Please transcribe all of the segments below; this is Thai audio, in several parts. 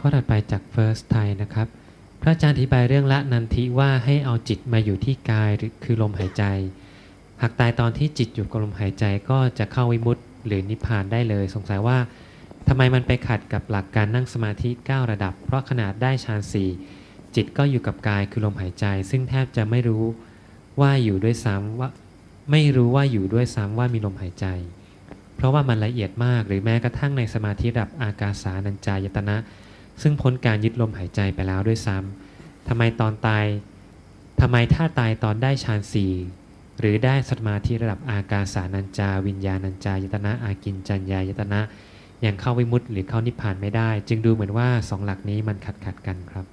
ข้อถัดไปจาก First Thai นะครับ พระอาจารย์อธิบายเรื่องละนันทิว่าให้เอาจิตมาอยู่ที่กายหรือคือลมหายใจ หากตายตอนที่จิตอยู่กับลมหายใจก็จะเข้าวิมุตติหรือนิพพานได้เลย สงสัยว่าทำไมมันไปขัดกับหลักการนั่งสมาธิ 9 ระดับ เพราะขนาดได้ฌานสี่จิตก็อยู่กับกายคือลมหายใจ ซึ่งแทบจะไม่รู้ว่าอยู่ด้วยซ้ำว่าไม่รู้ว่าอยู่ด้วยซ้ำว่ามีลมหายใจ เพราะว่ามันละเอียดมากหรือแม้กระทั่งในสมาธิระดับอากาสานัญจายตนะ ซึ่งพ้นการยึดลมหายใจไปแล้วด้วยซ้ำทำไมตอนตายทำไมถ้าตายตอนได้ฌานสี่หรือได้สมาธิระดับอากาสานัญจา วิญญาณัญจายตนะอากินจัญญายตนะยังเข้าวิมุตติหรือเข้านิพพานไม่ได้ จึงดูเหมือนว่าสองหลักนี้มันขัดขัดกันครับ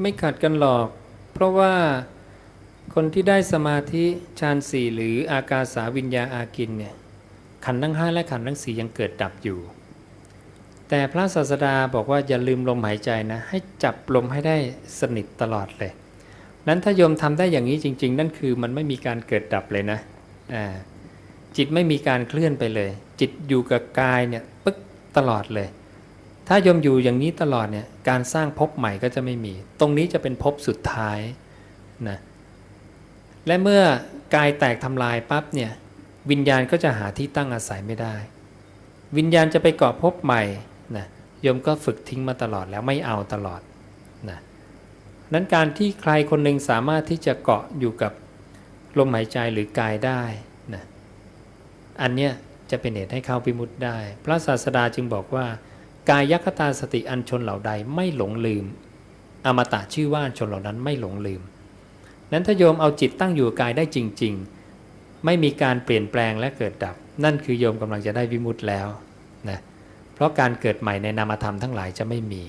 ไม่ขัดกันหรอก เพราะว่าคนที่ได้สมาธิฌานสี่หรืออากาสาวิญญาอากินเนี่ยขันธ์ทั้งห้าและขันธ์ทั้งสี่ยังเกิดดับอยู่ แต่พระศาสดาบอกว่าอย่าลืมลมหายใจนะ ให้จับลมให้ได้สนิทตลอดเลย นั้นถ้าโยมทำได้อย่างนี้จริง ๆ นั่นคือมันไม่มีการเกิดดับเลยนะอ่าจิตไม่มีการเคลื่อนไปเลย จิตอยู่กับกายเนี่ยปึ๊กตลอดเลย ถ้าโยมอยู่อย่างนี้ตลอดเนี่ยการสร้างภพใหม่ก็จะไม่มี ตรงนี้จะเป็นภพสุดท้ายนะและเมื่อกายแตกทำลายปั๊บเนี่ยวิญญาณก็จะหาที่ตั้งอาศัยไม่ได้ วิญญาณจะไปเกาะภพใหม่ นะโยมก็ฝึกทิ้งมาตลอดแล้วไม่เอาตลอดนะนั้นการที่ใครคนหนึ่งสามารถที่จะเกาะอยู่กับลมหายใจหรือกายได้นะอันเนี้ยจะเป็นเหตุให้เข้าวิมุตได้ พระศาสดาจึงบอกว่า กายคตาสติอันชนเหล่าใดไม่หลงลืม อมตะชื่อว่าชนเหล่านั้นไม่หลงลืม นั้นถ้าโยมเอาจิตตั้งอยู่กายได้จริง ๆ ไม่มีการเปลี่ยนแปลงและเกิดดับ นั่นคือโยมกำลังจะได้วิมุตแล้วนะ เพราะการเกิดใหม่ในนามธรรมทั้งหลายจะไม่มี